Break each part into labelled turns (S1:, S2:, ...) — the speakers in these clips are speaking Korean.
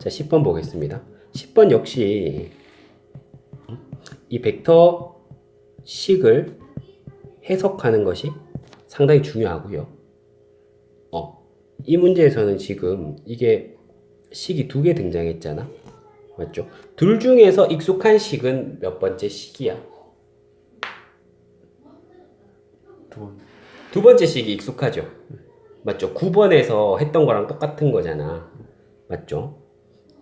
S1: 자, 10번 보겠습니다. 10번 역시 이 벡터 식을 해석하는 것이 상당히 중요하고요. 어, 이 문제에서는 지금 이게 식이 두 개 등장했잖아. 맞죠? 둘 중에서 익숙한 식은 몇 번째 식이야?
S2: 두 번.
S1: 두 번째 식이 익숙하죠? 맞죠? 9번에서 했던 거랑 똑같은 거잖아. 맞죠?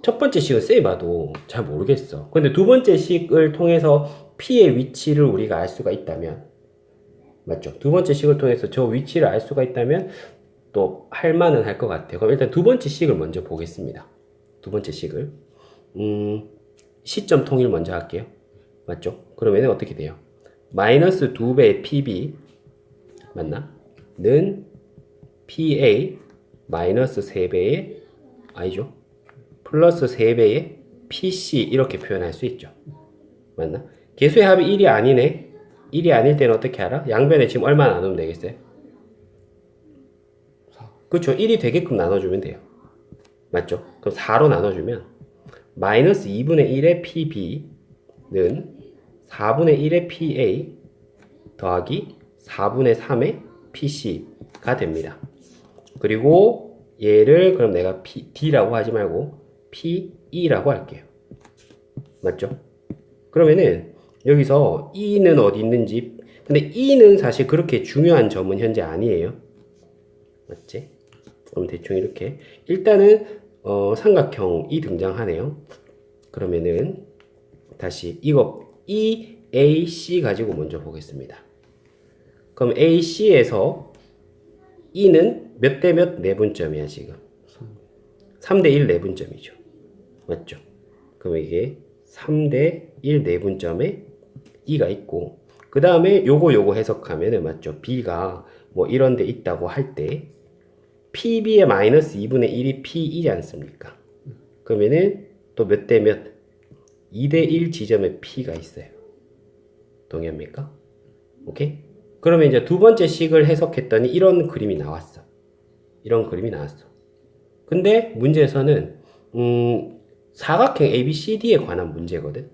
S1: 첫 번째 식은 쎄 봐도 잘 모르겠어. 근데 두 번째 식을 통해서 P의 위치를 우리가 알 수가 있다면, 맞죠? 두 번째 식을 통해서 저 위치를 알 수가 있다면 또 할만은 할 것 같아요. 그럼 일단 두 번째 식을 먼저 보겠습니다. 두 번째 식을. 음, 시점 통일 먼저 할게요. 맞죠? 그러면 어떻게 돼요? 마이너스 2배의 PB 맞나? 는 PA 마이너스 3배의 아니죠? 플러스 3배의 PC 이렇게 표현할 수 있죠. 맞나? 개수의 합이 1이 아니네. 1이 아닐 때는 어떻게 알아? 양변에 지금 얼마 나누면 되겠어요? 그렇죠. 1이 되게끔 나눠주면 돼요. 맞죠? 그럼 4로 나눠주면 마이너스 2분의 1의 PB는 4분의 1의 PA 더하기 4분의 3의 PC가 됩니다. 그리고 얘를 그럼 내가 P, D라고 하지 말고 PE라고 할게요. 맞죠? 그러면은 여기서 E는 어디 있는지 근데 E는 사실 그렇게 중요한 점은 현재 아니에요. 맞지? 그럼 대충 이렇게 일단은 어, 삼각형이 등장하네요. 그러면은 다시 이거 EAC 가지고 먼저 보겠습니다. 그럼 AC에서 E는 몇 대 몇 내분점이야 지금? 3대 1 내분점이죠. 맞죠? 그럼 이게 3대 1 내분점에 E가 있고 그 다음에 요거 요거 해석하면은 맞죠? B가 뭐 이런 데 있다고 할 때 PB의 마이너스 2분의 1이 P이지 않습니까? 그러면은 또 몇 대 몇? 2대 1 지점에 P가 있어요. 동의합니까? 오케이? 그러면 이제 두 번째 식을 해석했더니 이런 그림이 나왔어. 이런 그림이 나왔어. 근데 문제에서는 음, 사각형 ABCD에 관한 문제거든.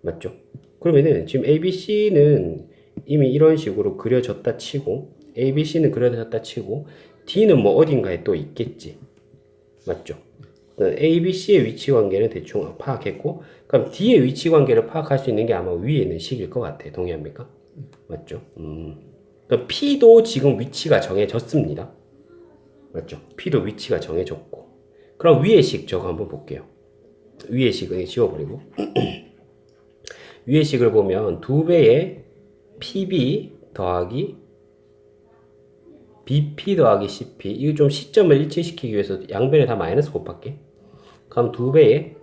S1: 맞죠? 그러면은 지금 ABC는 이미 이런 식으로 그려졌다 치고 ABC는 그려졌다 치고 D는 뭐 어딘가에 또 있겠지. 맞죠? ABC의 위치 관계는 대충 파악했고 그럼 D의 위치 관계를 파악할 수 있는 게 아마 위에 있는 식일 것 같아. 동의합니까? 맞죠? 음. 그럼 P도 지금 위치가 정해졌습니다. 맞죠? P도 위치가 정해졌고. 그럼 위의 식 저거 한번 볼게요. 위의 식은 지워버리고. 위의 식을 보면 두 배의 PB 더하기 BP 더하기 CP. 이거 좀 시점을 일치시키기 위해서 양변에 다 마이너스 곱할게. 그럼 두 배의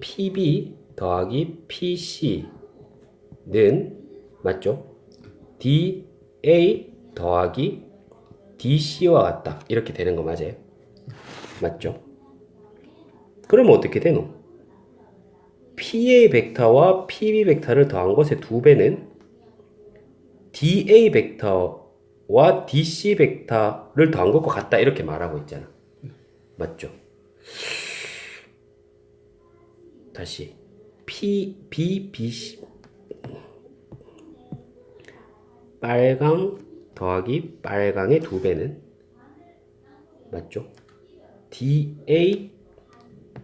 S1: PB 더하기 PC는 맞죠? DA 더하기 DC와 같다. 이렇게 되는 거 맞아요? 맞죠? 그러면 어떻게 되노? PA 벡터와 PB 벡터를 더한 것의 두 배는 DA 벡터와 DC 벡터를 더한 것과 같다. 이렇게 말하고 있잖아. 맞죠? 다시 P, B, B, C 빨강 더하기 빨강의 두 배는 맞죠? DA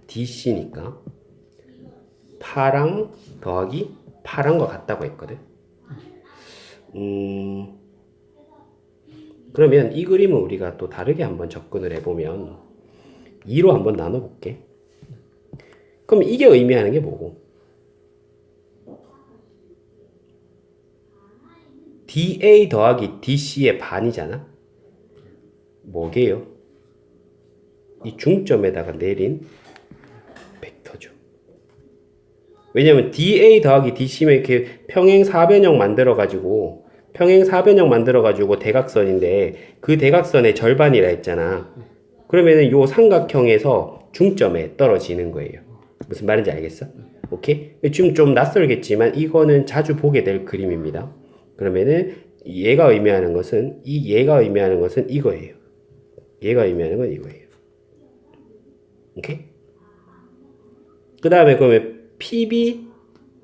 S1: DC니까 파랑 더하기 파랑과 같다고 했거든. 음 그러면 이 그림을 우리가 또 다르게 한번 접근을 해보면 2로 한번 나눠볼게. 그럼 이게 의미하는 게 뭐고? DA 더하기 DC의 반이잖아? 뭐게요? 이 중점에다가 내린 왜냐면 DA 더하기 DC면 이렇게 평행 사변형 만들어가지고 평행 사변형 만들어가지고 대각선인데 그 대각선의 절반이라 했잖아. 그러면은 요 삼각형에서 중점에 떨어지는 거예요. 무슨 말인지 알겠어? 오케이? 지금 좀 낯설겠지만 이거는 자주 보게 될 그림입니다. 그러면은 얘가 의미하는 것은 이 얘가 의미하는 것은 이거예요. 얘가 의미하는 건 이거예요. 오케이? 그 다음에 그러면 PB,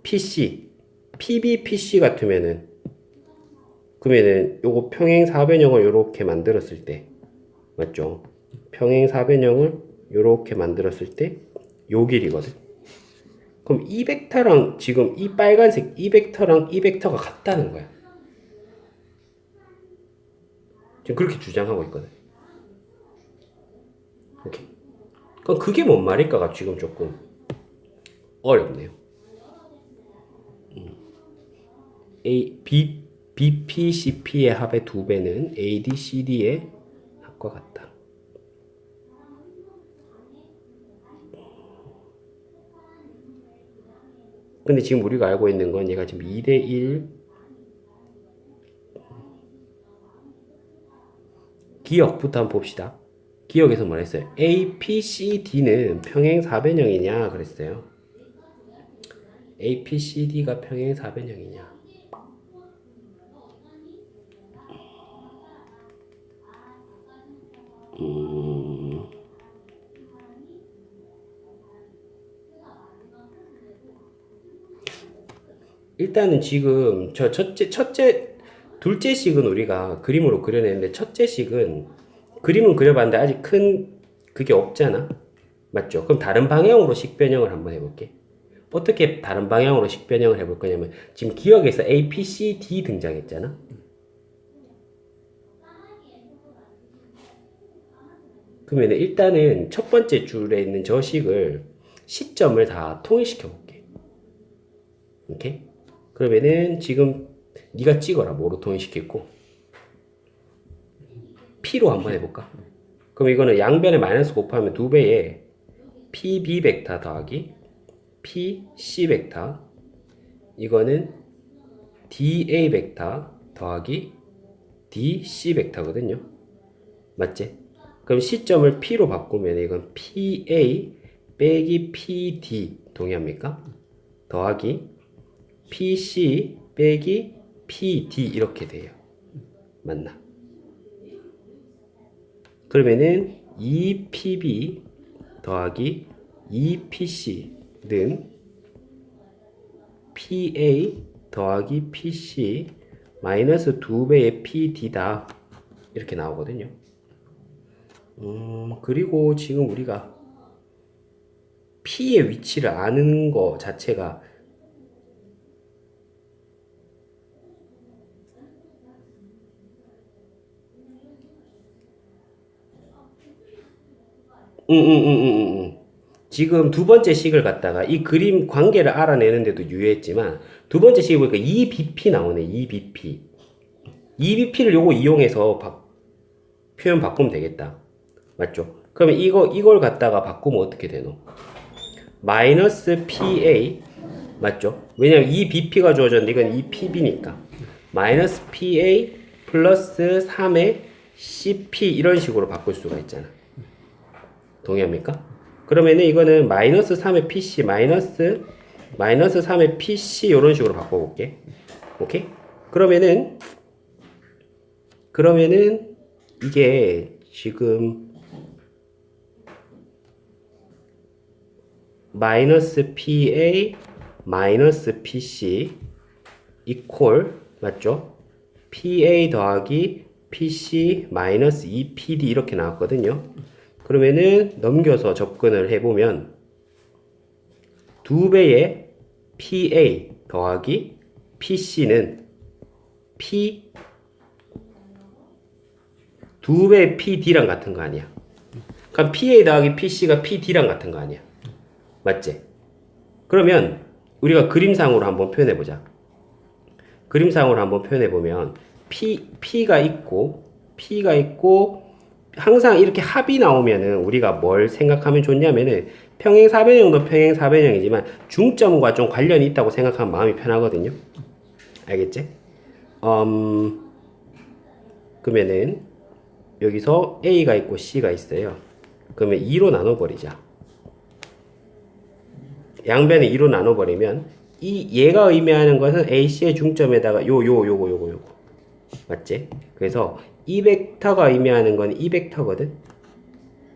S1: PC, PB, PC 같으면은 그러면은 요거 평행 사변형을 요렇게 만들었을 때 맞죠? 평행 사변형을 요렇게 만들었을 때 요 길이거든. 그럼 이 벡터랑 지금 이 빨간색 이 벡터랑 이 벡터가 같다는 거야. 지금 그렇게 주장하고 있거든. 오케이. 그럼 그게 뭔 말일까가 지금 조금 어렵네요. 음. A, B, BP, CP의 합의 두 배는 AD, CD의 합과 같다. 근데 지금 우리가 알고 있는 건 얘가 지금 2대 1 기억부터 한번 봅시다. 기억에서 뭐랬어요? A, P, C, D는 평행 사변형이냐 그랬어요. A, P, C, D가 평행 사변형이냐? 음... 일단은 지금 저 첫째 첫째 둘째 식은 우리가 그림으로 그려냈는데 첫째 식은 그림은 그려봤는데 아직 큰 그게 없잖아. 맞죠? 그럼 다른 방향으로 식 변형을 한번 해볼게. 어떻게 다른 방향으로 식 변형을 해볼 거냐면 지금 기억에서 A, P, C, D 등장했잖아. 그러면 일단은 첫 번째 줄에 있는 저 식을 시점을 다 통일시켜 볼게. 오케이? 그러면은 지금 네가 찍어라 뭐로 통일시켰고 P로 한번 해볼까? 그럼 이거는 양변에 마이너스 곱하면 두 배에 PB 벡터 더하기 PC 벡터 이거는 DA 벡터 더하기 DC 벡터거든요. 맞지? 그럼 시점을 P로 바꾸면 이건 PA 빼기 PD 동의합니까? 더하기 PC 빼기 PD 이렇게 돼요. 맞나? 그러면은 2PB 더하기 2PC 는 PA 더하기 PC 마이너스 2배의 PD다. 이렇게 나오거든요. 음, 그리고 지금 우리가 P의 위치를 아는 거 자체가 응응응응응. 지금 두 번째 식을 갖다가 이 그림 관계를 알아내는데도 유효했지만 두 번째 식을 보니까 2BP 나오네. 2BP. 2BP를 요거 이용해서 바- 표현 바꾸면 되겠다. 맞죠? 그러면 이거 이걸 갖다가 바꾸면 어떻게 되노? 마이너스 PA 맞죠? 왜냐면 2BP가 주어졌는데 이건 2PB니까 마이너스 PA 플러스 3의 CP 이런 식으로 바꿀 수가 있잖아. 동의합니까? 그러면은 이거는 마이너스 3의 PC 마이너스 마이너스 3의 PC 이런 식으로 바꿔볼게. 오케이? 그러면은 그러면은 이게 지금 마이너스 PA 마이너스 PC 이퀄 맞죠? PA 더하기 PC 마이너스 2PD 이렇게 나왔거든요. 그러면은 넘겨서 접근을 해보면 두 배의 PA 더하기 PC는 P 두배 PD랑 같은 거 아니야? 그럼 PA 더하기 PC가 PD랑 같은 거 아니야? 맞지? 그러면 우리가 그림상으로 한번 표현해 보자. 그림상으로 한번 표현해 보면 P P가 있고 P가 있고 항상 이렇게 합이 나오면은 우리가 뭘 생각하면 좋냐면은 평행 사변형도 평행 사변형이지만 중점과 좀 관련이 있다고 생각하면 마음이 편하거든요. 알겠지? 음, 그러면은 여기서 A가 있고 C가 있어요. 그러면 2로 나눠버리자. 양변을 2로 나눠버리면 이 얘가 의미하는 것은 AC의 중점에다가 요 요 요거 요거 요거 맞지? 그래서 이 벡터가 의미하는 건 이 벡터거든.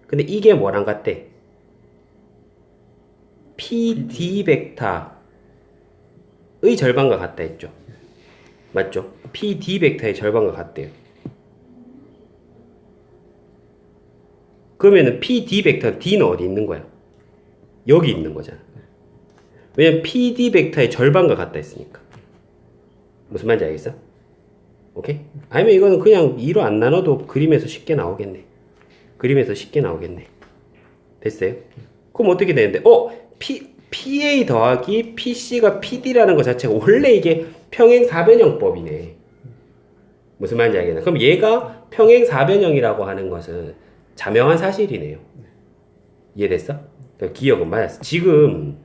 S1: 근데 이게 뭐랑 같대? PD 벡터의 절반과 같다 했죠. 맞죠? PD 벡터의 절반과 같대요. 그러면은 PD 벡터 D는 어디 있는 거야? 여기 있는 거잖아. 왜냐면 PD 벡터의 절반과 같다 했으니까. 무슨 말인지 알겠어? 오케이? 아니면 이거는 그냥 2로 안 나눠도 그림에서 쉽게 나오겠네. 그림에서 쉽게 나오겠네. 됐어요? 그럼 어떻게 되는데? 어? P, PA 더하기 PC가 PD라는 것 자체가 원래 이게 평행 사변형법이네. 무슨 말인지 알겠나? 그럼 얘가 평행 사변형이라고 하는 것은 자명한 사실이네요. 이해됐어? 그러니까 기억은 맞았어. 지금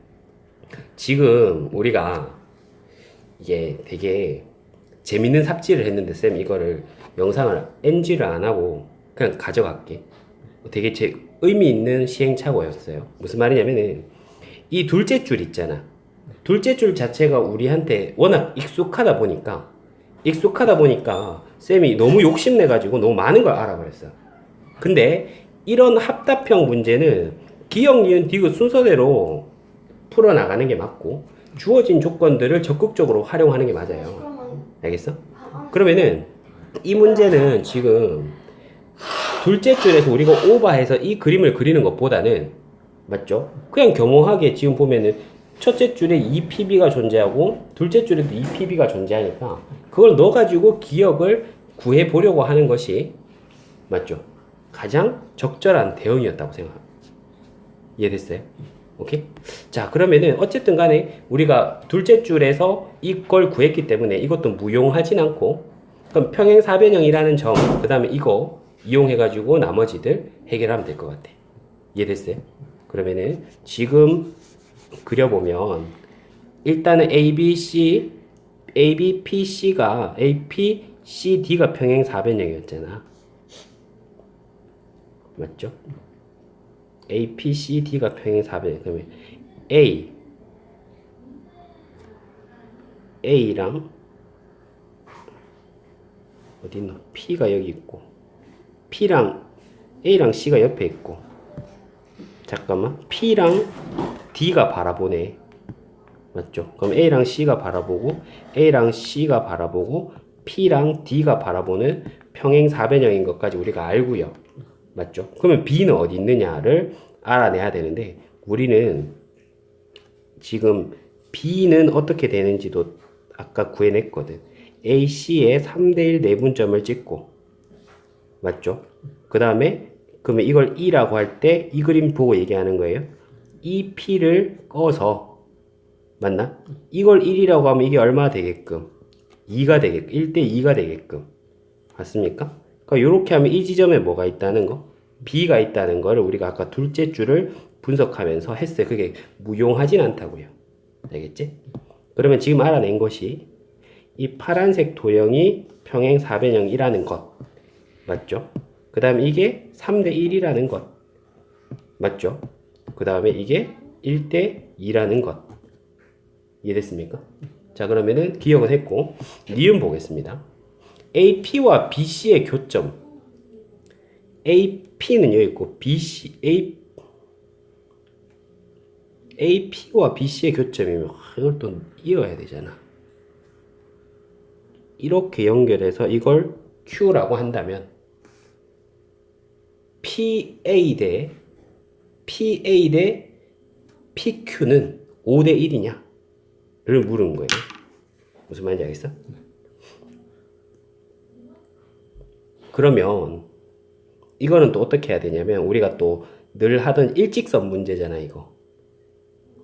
S1: 지금 우리가 이게 되게 재밌는 삽질을 했는데 쌤 이거를 영상을 NG를 안 하고 그냥 가져갈게. 되게 제 의미 있는 시행착오였어요. 무슨 말이냐면은 이 둘째 줄 있잖아. 둘째 줄 자체가 우리한테 워낙 익숙하다 보니까 익숙하다 보니까 쌤이 너무 욕심내 가지고 너무 많은 걸 알아버렸어. 근데 이런 합답형 문제는 기억, 니은, 디귿 순서대로 풀어 나가는 게 맞고 주어진 조건들을 적극적으로 활용하는 게 맞아요. 알겠어? 그러면은 이 문제는 지금 둘째 줄에서 우리가 오버해서 이 그림을 그리는 것보다는 맞죠? 그냥 겸허하게 지금 보면은 첫째 줄에 2PB가 존재하고 둘째 줄에도 2PB가 존재하니까 그걸 넣어가지고 기억을 구해 보려고 하는 것이 맞죠? 가장 적절한 대응이었다고 생각합니다. 이해됐어요? 오케이? 자, 그러면은 어쨌든 간에 우리가 둘째 줄에서 이걸 구했기 때문에 이것도 무용하진 않고 그럼 평행 사변형이라는 점, 그 다음에 이거 이용해 가지고 나머지들 해결하면 될 것 같아. 이해됐어요? 그러면은 지금 그려보면 일단은 A, B, C, A, B, P, C가 A, P, C, D가 평행 사변형이었잖아. 맞죠? A, P, C, D가 평행 사변형. 그러면 A, A랑 어디 있노? P가 여기 있고 P랑 A랑 C가 옆에 있고 잠깐만 P랑 D가 바라보네 맞죠? 그럼 A랑 C가 바라보고 A랑 C가 바라보고 P랑 D가 바라보는 평행 사변형인 것까지 우리가 알고요 맞죠? 그러면 B는 어디 있느냐를 알아내야 되는데 우리는 지금 B는 어떻게 되는지도 아까 구해냈거든 AC에 3대1 내분점을 찍고 맞죠? 그 다음에 그러면 이걸 E라고 할 때 이 그림 보고 얘기하는 거예요. 이 P를 꺼서 맞나? 이걸 1이라고 하면 이게 얼마 되게끔? 2가 되게끔 1대 2가 되게끔 맞습니까? 그러니까 이렇게 하면 이 지점에 뭐가 있다는 거? B가 있다는 거를 우리가 아까 둘째 줄을 분석하면서 했어요. 그게 무용하진 않다고요. 알겠지? 그러면 지금 알아낸 것이 이 파란색 도형이 평행 사변형이라는 것 맞죠? 그 다음에 이게 3대 1이라는 것 맞죠? 그 다음에 이게 1대 2라는 것 이해됐습니까? 자 그러면은 기억은 했고 니은 보겠습니다 AP와 BC의 교점 AP는 여기 있고 BC A AP와 BC의 교점이면 하, 이걸 또 이어야 되잖아 이렇게 연결해서 이걸 Q라고 한다면 PA 대 PA 대 PQ는 5 대 1이냐? 를 물은 거예요. 무슨 말인지 알겠어? 그러면 이거는 또 어떻게 해야 되냐면 우리가 또 늘 하던 일직선 문제잖아 이거.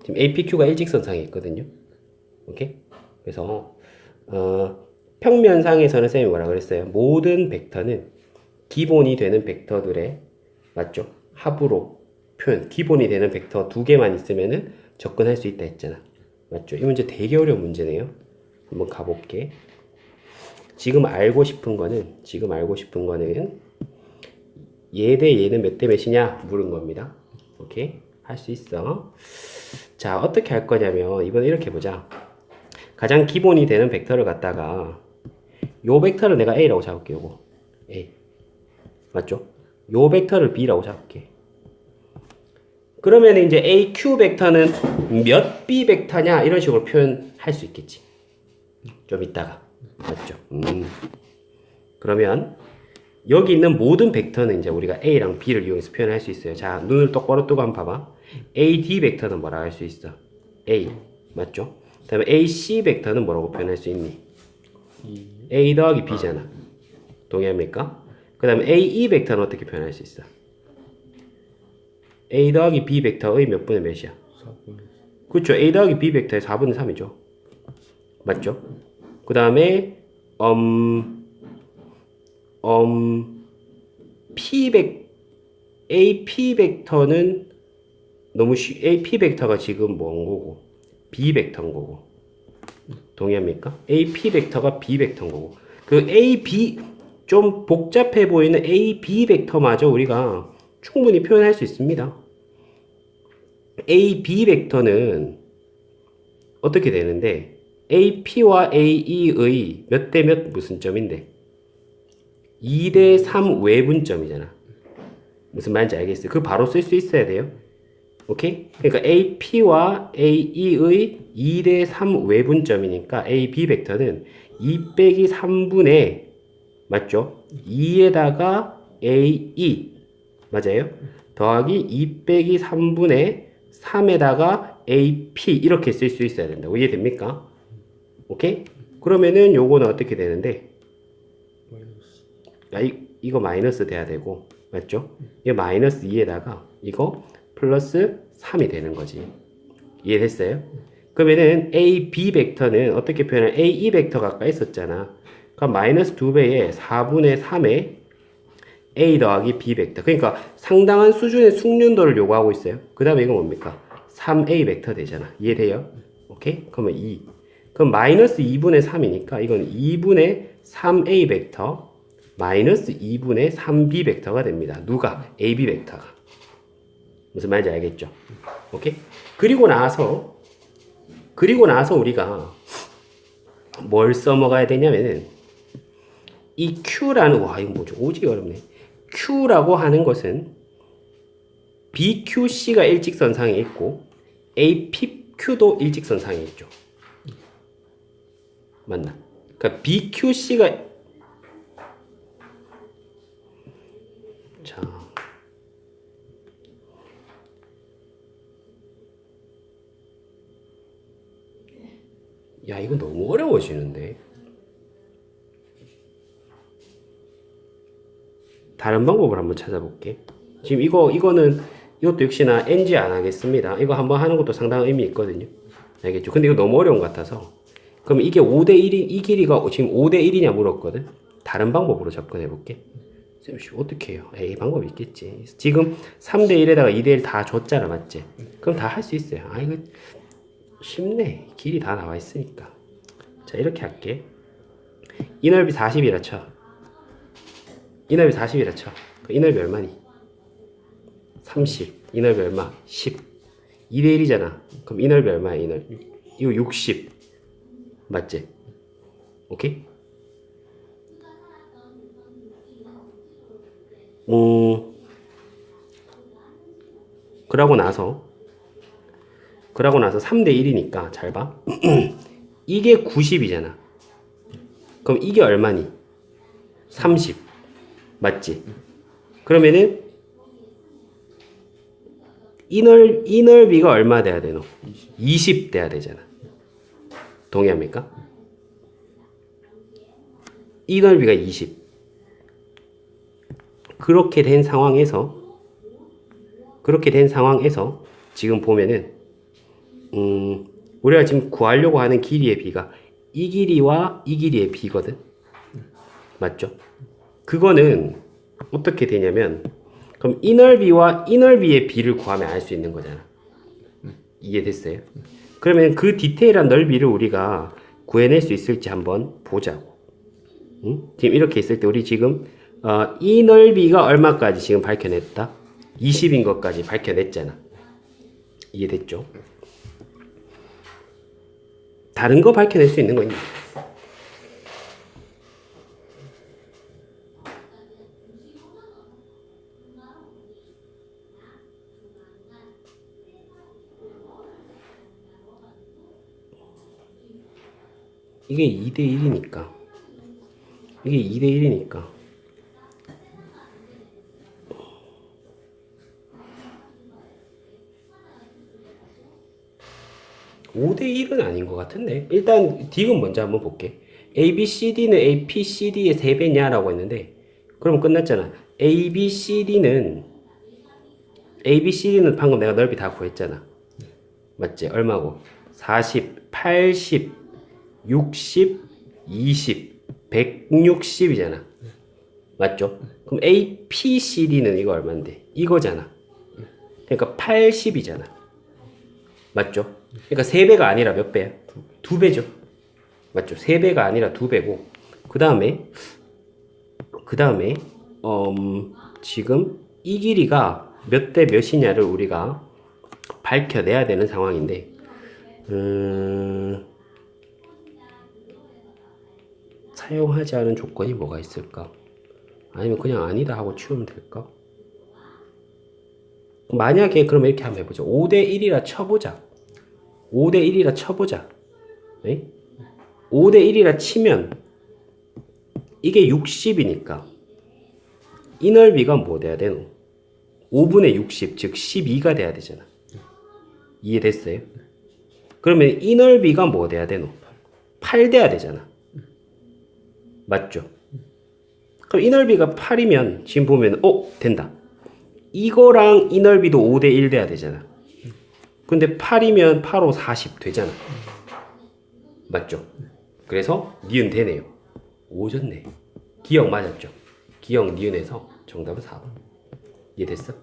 S1: 지금 APQ가 일직선상에 있거든요. 오케이? 그래서 어, 평면상에서는 쌤이 뭐라 그랬어요? 모든 벡터는 기본이 되는 벡터들의 맞죠? 합으로 표현 기본이 되는 벡터 두 개만 있으면은 접근할 수 있다 했잖아. 맞죠? 이 문제 되게 어려운 문제네요. 한번 가볼게. 지금 알고 싶은 거는 지금 알고 싶은 거는 얘 대 얘는 몇 대 몇이냐 물은 겁니다. 오케이? 할 수 있어. 자, 어떻게 할 거냐면 이번에 이렇게 보자. 가장 기본이 되는 벡터를 갖다가 요 벡터를 내가 A라고 잡을게 요거. A. 맞죠? 요 벡터를 B라고 잡을게. 그러면 이제 AQ 벡터는 몇 B 벡터냐 이런 식으로 표현할 수 있겠지. 좀 이따가 맞죠? 음. 그러면 여기 있는 모든 벡터는 이제 우리가 A랑 B를 이용해서 표현할 수 있어요. 자, 눈을 똑바로 뜨고 한번 봐봐. AD 벡터는 뭐라 할 수 있어? A. 맞죠? 그 다음에 AC 벡터는 뭐라고 표현할 수 있니?
S2: 이
S1: A 더하기 B잖아. 동의합니까? 그 다음에 AE 벡터는 어떻게 표현할 수 있어? A 더하기 B 벡터의 몇 분의 몇이야?
S2: 4분
S1: 그렇죠. A 더하기 B 벡터의 4분의 3이죠. 맞죠? 그 다음에 음, 음, P 벡 AP 벡터는 너무 쉬 AP 벡터가 지금 뭔 거고 B 벡터인 거고 동의합니까? AP 벡터가 B 벡터인 거고 그 A, B 좀 복잡해 보이는 A, B 벡터마저 우리가 충분히 표현할 수 있습니다. A, B 벡터는 어떻게 되는데 AP와 AE의 몇 대 몇 무슨 점인데 2 대 3 외분점이잖아. 무슨 말인지 알겠어요? 그 바로 쓸 수 있어야 돼요. 오케이? 그러니까 AP와 AE의 2 대 3 외분점이니까 AB 벡터는 2 빼기 3분의 맞죠? 2에다가 AE 맞아요? 더하기 2 빼기 3분의 3에다가 AP 이렇게 쓸 수 있어야 된다고 이해됩니까? 오케이? 그러면은 요거는 어떻게 되는데
S2: 마이너스
S1: 야, 이, 이거 마이너스 돼야 되고 맞죠? 이거 마이너스 2에다가 이거 플러스 3이 되는 거지 이해됐어요? 그러면은 A, B 벡터는 어떻게 표현해? A, E 벡터가 아까 있었잖아 그럼 마이너스 2배에 4분의 3에 A 더하기 B 벡터 그러니까 상당한 수준의 숙련도를 요구하고 있어요 그 다음에 이건 뭡니까? 3A 벡터 되잖아 이해돼요? 오케이? 그러면 2 그럼 마이너스 2분의 3이니까 이건 2분의 3A 벡터 마이너스 2분의 3B 벡터가 됩니다. 누가? AB 벡터가. 무슨 말인지 알겠죠? 오케이? 그리고 나서 그리고 나서 우리가 뭘 써먹어야 되냐면은 이 Q라는 와 이거 뭐죠? 오지게 어렵네. Q라고 하는 것은 BQC가 일직선상에 있고 APQ도 일직선상에 있죠. 맞나? 그러니까 BQC가 자 야, 이거 너무 어려워지는데. 다른 방법을 한번 찾아볼게. 지금 이거, 이거는, 이것도 역시나 NG 안 하겠습니다. 이거 한번 하는 것도 상당한 의미 있거든요. 알겠죠? 근데 이거 너무 어려운 것 같아서. 그럼 이게 5대 1이, 이 길이가 지금 5대 1이냐 물었거든? 다른 방법으로 접근해 볼게. 쌤씨, 어떻게 해요? 에이, 방법이 있겠지. 지금 3대 1에다가 2대 1 다 줬잖아, 맞지? 그럼 다 할 수 있어요. 아, 이거 쉽네. 길이 다 나와 있으니까. 자, 이렇게 할게. 이 넓이 40이라 쳐. 이 넓이 40이라 쳐. 그이 넓이 얼마니? 30. 이 넓이 얼마? 10. 2대 1이잖아. 그럼 이 넓이 얼마야, 이 넓이? 이거 60. 맞지? 오케이? 음, 그러고 나서 그러고 나서 3대 1이니까 잘 봐. 이게 90이잖아. 그럼 이게 얼마니? 30. 맞지? 그러면은 이, 넓, 이 넓이가 얼마 돼야 되노? 20 돼야 되잖아. 동의합니까? 이 넓이가 20. 그렇게 된 상황에서 그렇게 된 상황에서 지금 보면은 음, 우리가 지금 구하려고 하는 길이의 비가 이 길이와 이 길이의 비거든. 맞죠? 그거는 어떻게 되냐면 그럼 이 넓이와 이 넓이의 비를 구하면 알 수 있는 거잖아. 이해됐어요? 그러면 그 디테일한 넓이를 우리가 구해낼 수 있을지 한번 보자고. 응? 지금 이렇게 있을 때 우리 지금 어, 이 넓이가 얼마까지 지금 밝혀냈다? 20인 것까지 밝혀냈잖아. 이해됐죠? 다른 거 밝혀낼 수 있는 거 있나? 이게 2대 1이니까. 이게 2대 1이니까. 오대 1은 아닌 것 같은데. 일단 딕은 먼저 한번 볼게. A, B, C, D는 A, P, C, D의 3배냐 라고 했는데 그러면 끝났잖아. A, B, C, D는 A, B, C, D는 방금 내가 넓이 다 구했잖아. 맞지? 얼마고? 40, 80, 60, 20, 160이잖아. 맞죠? 그럼 A, P, C, D는 이거 얼마인데? 이거잖아. 그러니까 80이잖아. 맞죠? 그러니까 3배가 아니라 몇 배야? 2배죠. 맞죠? 3배가 아니라 2배고. 그 다음에, 그 다음에, 음, 지금 이 길이가 몇 대 몇이냐를 우리가 밝혀내야 되는 상황인데, 음, 사용하지 않은 조건이 뭐가 있을까? 아니면 그냥 아니다 하고 치우면 될까? 만약에 그러면 이렇게 한번 해보자. 5대 1이라 쳐보자. 5대 1이라 쳐보자. 네? 5대 1이라 치면 이게 60이니까 이 넓이가 뭐 돼야 되노? 5분의 60, 즉 12가 돼야 되잖아. 이해됐어요? 그러면 이 넓이가 뭐 돼야 되노? 8 돼야 되잖아. 맞죠? 그럼 이 넓이가 8이면 지금 보면 어 된다. 이거랑 이 넓이도 5대 1 돼야 되잖아. 근데 8이면 8, 5, 40 되잖아. 맞죠? 그래서 니은 되네요. 오졌네. 기억 맞았죠? 기억 니은에서 정답은 4번. 이해됐어?